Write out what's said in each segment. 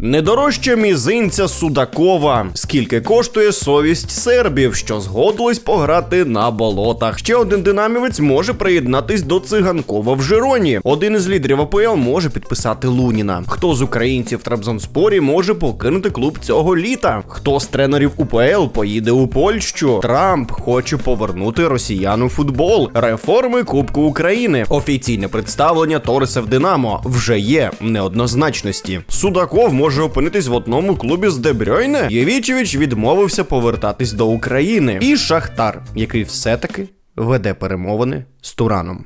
Не дорожче мізинця Судакова. Скільки коштує совість сербів, що згодились пограти на болотах? Ще один динамівець може приєднатись до циганкова в Жироні. Один із лідерів АПЛ може підписати Луніна. Хто з українців в Трабзонспорі може покинути клуб цього літа? Хто з тренерів УПЛ поїде у Польщу? Трамп хоче повернути росіян у футбол. Реформи Кубку України. Офіційне представлення Ториса в Динамо вже є неоднозначності. Судаков може опинитись в одному клубі з Дебрёйне. Євічевич відмовився повертатись до України. І Шахтар, який все-таки веде перемовини з Тураном.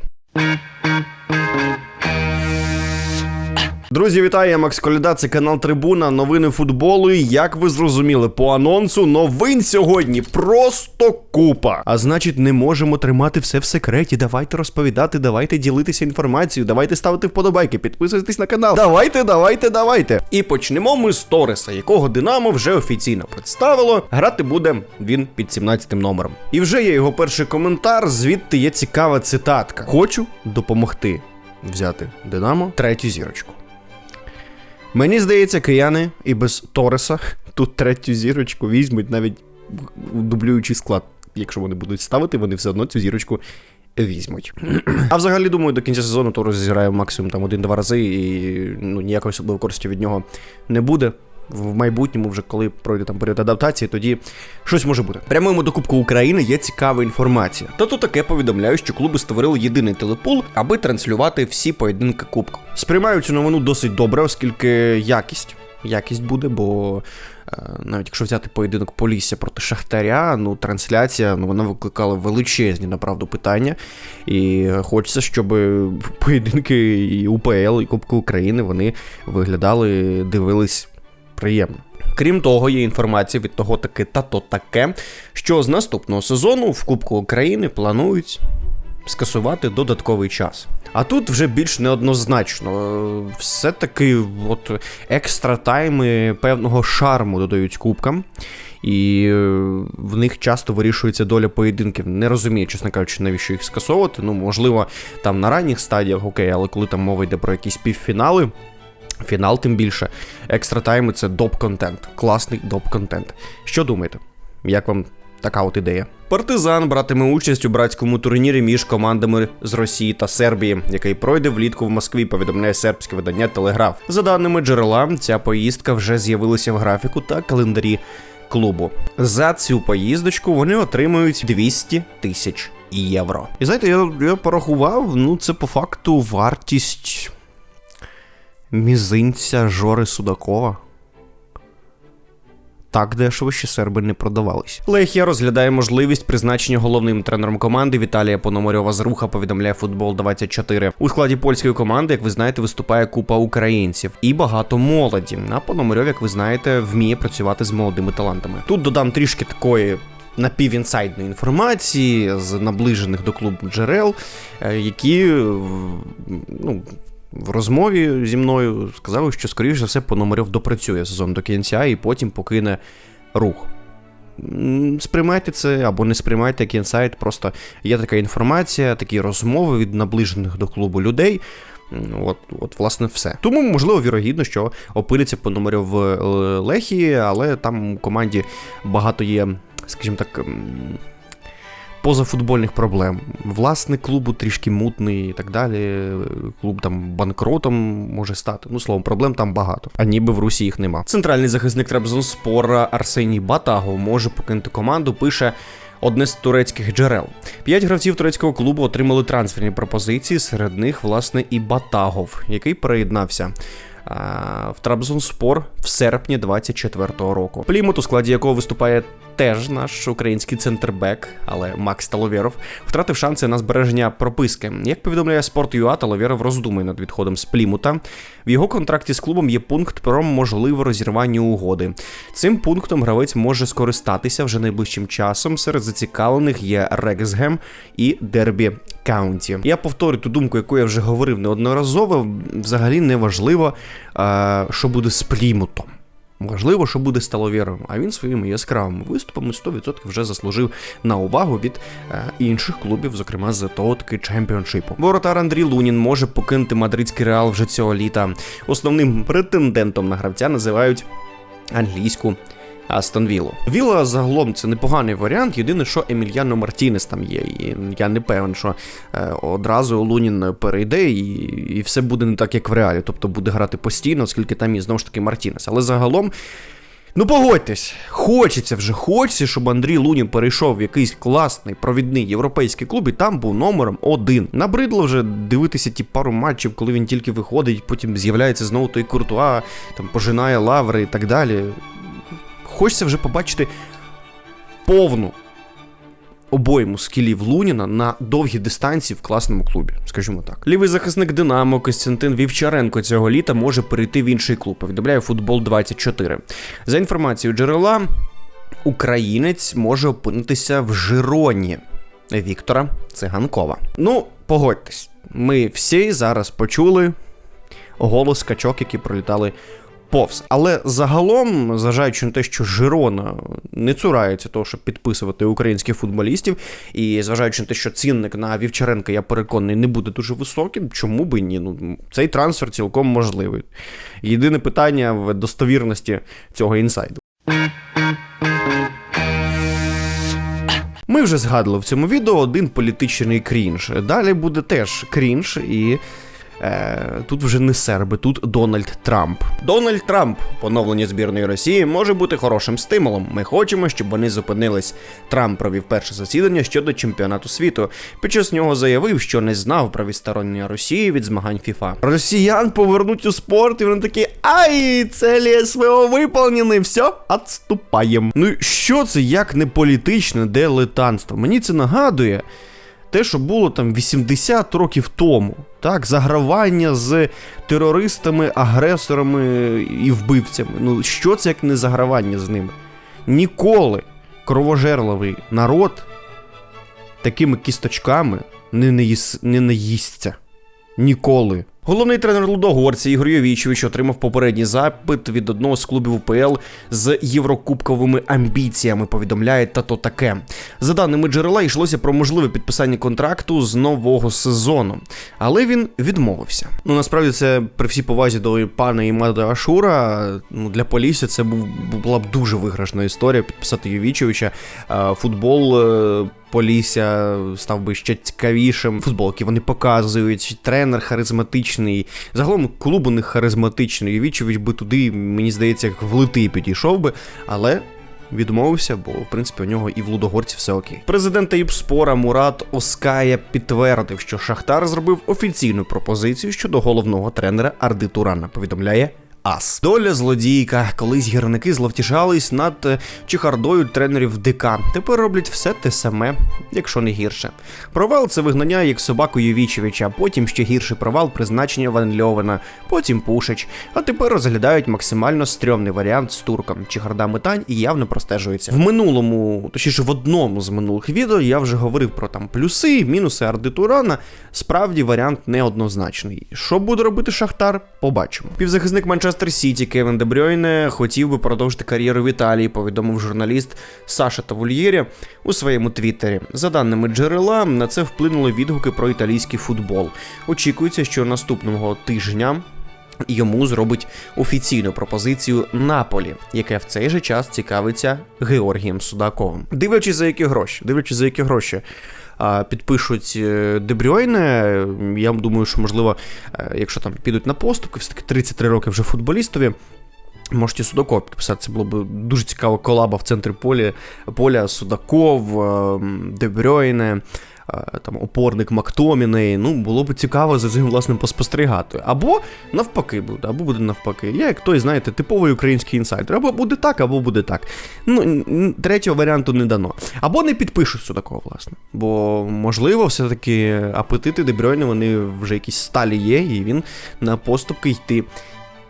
Друзі, вітаю, я Макс Коляда, це канал Трибуна, новини футболу. І як ви зрозуміли, по анонсу новин сьогодні просто купа. А значить, не можемо тримати все в секреті. Давайте розповідати, давайте ділитися інформацією, давайте ставити вподобайки, підписуйтесь на канал. Давайте, давайте, давайте. І почнемо ми з Ториса, якого Динамо вже офіційно представило. Грати буде він під 17 номером. І вже є його перший коментар. Звідти є цікава цитатка. Хочу допомогти взяти Динамо третю зірочку. Мені здається, кияни і без Тореса тут третю зірочку візьмуть навіть дублюючий склад. Якщо вони будуть ставити, вони все одно цю зірочку візьмуть. А взагалі, думаю, до кінця сезону Торес зіграє максимум там один-два рази, і ну, ніякої особливої користі від нього не буде. В майбутньому, вже коли пройде там період адаптації, тоді щось може бути. Прямуємо до Кубку України є цікава інформація. Та тут таке повідомляю, що клуби створили єдиний телепул, аби транслювати всі поєдинки Кубку. Сприймаю цю новину досить добре, оскільки якість. Якість буде, бо е, навіть якщо взяти поєдинок Полісся проти Шахтаря, ну трансляція ну вона викликала величезні направду питання. І хочеться, щоб поєдинки і УПЛ, і Кубку України вони виглядали, дивились приємно. Крім того, є інформація від того таки та то таке, що з наступного сезону в Кубку України планують скасувати додатковий час. А тут вже більш неоднозначно. Все-таки от екстра тайми певного шарму додають кубкам, і е, в них часто вирішується доля поєдинків. Не розумію, чесно кажучи, навіщо їх скасовувати. Ну, можливо, там на ранніх стадіях, окей, але коли там мова йде про якісь півфінали. Фінал, тим більше. Екстра тайми це доп-контент. Класний доп-контент. Що думаєте? Як вам така от ідея? Партизан братиме участь у братському турнірі між командами з Росії та Сербії, який пройде влітку в Москві, повідомляє сербське видання Телеграф. За даними джерела, ця поїздка вже з'явилася в графіку та календарі клубу. За цю поїздочку вони отримують 200 тисяч євро. І знаєте, я, я порахував, ну це по факту вартість мізинця Жори Судакова. Так дешево ще серби не продавались. Лехія розглядає можливість призначення головним тренером команди Віталія Пономарьова з руха, повідомляє футбол 24 У складі польської команди, як ви знаєте, виступає купа українців і багато молоді. А Пономарьов, як ви знаєте, вміє працювати з молодими талантами. Тут додам трішки такої. Напівінсайдної інформації з наближених до клубу джерел, е, які ну, в розмові зі мною сказали, що, скоріш за все, Пономарьов допрацює сезон до кінця і потім покине рух. Сприймайте це або не сприймайте як інсайт, просто є така інформація, такі розмови від наближених до клубу людей. От, от, власне, все. Тому, можливо, вірогідно, що опиниться Пономарьов в е, Лехії, але там у команді багато є, скажімо так. Позафутбольних проблем. Власник клубу трішки мутний і так далі. Клуб там банкротом може стати. Ну, словом, проблем там багато. А ніби в Русі їх нема. Центральний захисник Трабзонспора Арсеній Батаго може покинути команду. Пише. Одне з турецьких джерел. П'ять гравців турецького клубу отримали трансферні пропозиції, серед них, власне, і Батагов, який приєднався а, в Трабзонспор в серпні 24-го року. Плімут, у складі якого виступає теж наш український центрбек, але Макс Таловєров, втратив шанси на збереження прописки. Як повідомляє Sport.ua, Таловєров роздумує над відходом з Плімута. В його контракті з клубом є пункт про можливе розірвання угоди. Цим пунктом гравець може скористатися вже найближчим часом. Серед зацікавлених є Рексгем і Дербі Каунті. Я повторю ту думку, яку я вже говорив неодноразово. Взагалі не важливо, що буде з Плімутом. Можливо, що буде сталовіром, а він своїми яскравими виступами 100% вже заслужив на увагу від е, інших клубів, зокрема з того таки чемпіоншипу. Воротар Андрій Лунін може покинути мадридський реал вже цього літа. Основним претендентом на гравця називають англійську. Астон Віллу. Вілла загалом це непоганий варіант. Єдине, що Емільяно Мартінес там є. І я не певен, що е, одразу Лунін перейде, і, і все буде не так, як в реалі. Тобто буде грати постійно, оскільки там є знову ж таки Мартінес. Але загалом. Ну погодьтесь, хочеться вже, хочеться, щоб Андрій Лунін перейшов в якийсь класний провідний європейський клуб і там був номером один. Набридло вже дивитися ті пару матчів, коли він тільки виходить, потім з'являється знову той куртуа, там пожинає лаври і так далі. Хочеться вже побачити повну обойму скілів Луніна на довгі дистанції в класному клубі, скажімо так. Лівий захисник Динамо Костянтин Вівчаренко цього літа може перейти в інший клуб. Повідомляє футбол 24. За інформацією джерела, українець може опинитися в Жироні Віктора Циганкова. Ну, погодьтесь, ми всі зараз почули голос качок, які пролітали повз. Але загалом, зважаючи на те, що Жирона не цурається того, щоб підписувати українських футболістів, і зважаючи на те, що цінник на Вівчаренка, я переконаний, не буде дуже високим, чому би ні? Ну, Цей трансфер цілком можливий. Єдине питання в достовірності цього інсайду. Ми вже згадували в цьому відео один політичний крінж. Далі буде теж крінж і Е, Тут вже не серби, тут Дональд Трамп. Дональд Трамп, поновлення збірної Росії, може бути хорошим стимулом. Ми хочемо, щоб вони зупинились. Трамп провів перше засідання щодо чемпіонату світу. Під час нього заявив, що не знав про відсторонення Росії від змагань ФІФА. Росіян повернуть у спорт, і вони такі ай, целі СВО виповнені, все, отступаємо. Ну що це як не політичне дилетантство? Мені це нагадує те, що було там 80 років тому. Так, загравання з терористами, агресорами і вбивцями. Ну, що це як не загравання з ними? Ніколи кровожерливий народ такими кісточками не, наїс... не наїсться. Ніколи. Головний тренер Лудогорця Ігор Йовічович отримав попередній запит від одного з клубів УПЛ з єврокубковими амбіціями. Повідомляє тато таке. За даними джерела, йшлося про можливе підписання контракту з нового сезону, але він відмовився. Ну насправді це при всій повазі до пана Імада Ашура. Ну для Полісся це був була б дуже виграшна історія підписати Йовічовича. Футбол е, Полісся став би ще цікавішим. Футболки вони показують, тренер харизматичний. Загалом клуб у них харизматичний. Вічович би туди, мені здається, як в лити підійшов би, але. Відмовився, бо в принципі у нього і в Лудогорці все окей. Президент Іпспора Мурат Оская підтвердив, що Шахтар зробив офіційну пропозицію щодо головного тренера Арди Турана. Повідомляє ас. Доля злодійка. Колись гірники зловтішались над е, чехардою тренерів ДК. Тепер роблять все те саме, якщо не гірше. Провал це вигнання як собаку Ювічевича, потім ще гірший провал призначення Ван Льовена, потім Пушич. А тепер розглядають максимально стрьомний варіант з турком. Чехарда метань і явно простежується. В минулому, точніше, в одному з минулих відео я вже говорив про там плюси, мінуси Ардитурана. Справді варіант неоднозначний. Що буде робити Шахтар? Побачимо. Півзахисник Манчестер Манчестер Сіті Кевін Дебрюйне хотів би продовжити кар'єру в Італії, повідомив журналіст Саша Тавульєрі у своєму твіттері. За даними джерела, на це вплинули відгуки про італійський футбол. Очікується, що наступного тижня. Йому зробить офіційну пропозицію Наполі, яке в цей же час цікавиться Георгієм Судаковим. Дивлячись за які гроші, дивлячись за які гроші підпишуть е, Дебрюйне. Я думаю, що можливо, е, якщо там підуть на поступки, все таки 33 роки вже футболістові. Можете Судаков підписати, це було б дуже цікава колаба в центрі поля, поля Судаков, ем, Дебрюйне, там опорник Мактоміней. Ну, було б цікаво за цим власне поспостерігати. Або навпаки буде, або буде навпаки. Я, як той, знаєте, типовий український інсайдер. Або буде так, або буде так. Ну, Третього варіанту не дано. Або не підпишуть такого, власне. Бо, можливо, все-таки апетити Дебройна, вони вже якісь сталі є, і він на поступки йти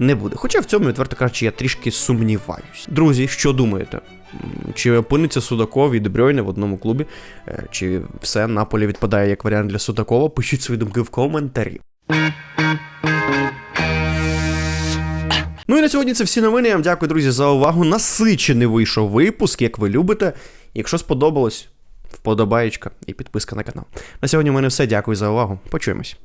не буде. Хоча в цьому, відверто кажучи, я трішки сумніваюсь. Друзі, що думаєте? Чи опиниться Судаков і Дебройне в одному клубі, е, чи все Наполі відпадає як варіант для Судакова? Пишіть свої думки в коментарі. Ну і на сьогодні це всі новини. Я вам дякую, друзі, за увагу. Насичений вийшов випуск, як ви любите. Якщо сподобалось, вподобаєчка і підписка на канал. На сьогодні в мене все. Дякую за увагу. Почуємось.